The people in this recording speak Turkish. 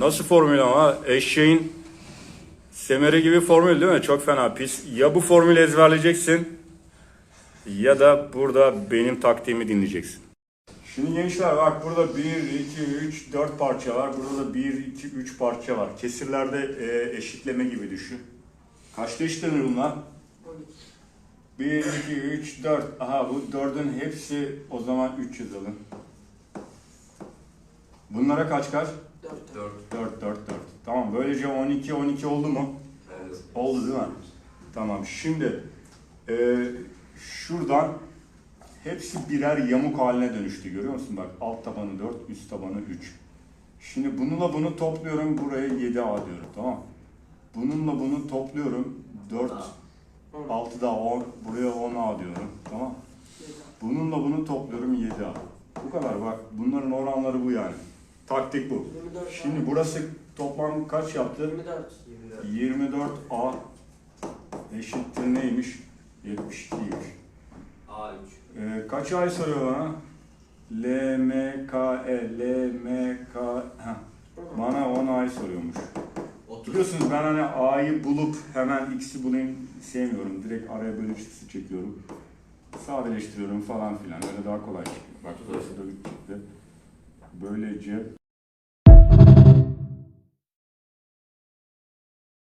Nasıl formül ama? Eşeğin semeri gibi formül değil mi? Çok fena pis. Ya bu formülü ezberleyeceksin ya da burada benim taktiğimi dinleyeceksin. Şimdi gençler bak burada 1, 2, 3, 4 parça var. Burada da 1, 2, 3 parça var. Kesirlerde e, eşitleme gibi düşün. Kaçta eşitlenir bunlar? 1, 2, 3, 4. Aha bu 4'ün hepsi o zaman 3 yazalım. Bunlara kaç kaç? 4. 4, 4, 4. Tamam böylece 12, 12 oldu mu? Evet. Oldu değil mi? Tamam şimdi e, şuradan hepsi birer yamuk haline dönüştü görüyor musun? Bak alt tabanı 4, üst tabanı 3. Şimdi bununla bunu topluyorum buraya 7A diyorum tamam Bununla bunu topluyorum 4, 6 daha 10, buraya 10A diyorum tamam Bununla bunu topluyorum 7A. Bu kadar bak bunların oranları bu yani. Taktik bu. 24. Şimdi burası toplam kaç yaptı? 24. 24A eşittir neymiş? 72'ymiş. A3. Ee, kaç ay soruyor bana? L, M, K, E, L, M, K... Heh, bana 10 ay soruyormuş. Biliyorsunuz ben hani A'yı bulup hemen X'i bulayım sevmiyorum. Direkt araya bölücüsü çekiyorum. Sadeleştiriyorum falan filan. Öyle daha kolay çıkıyor. Bak burası da 3 çıktı. Böylece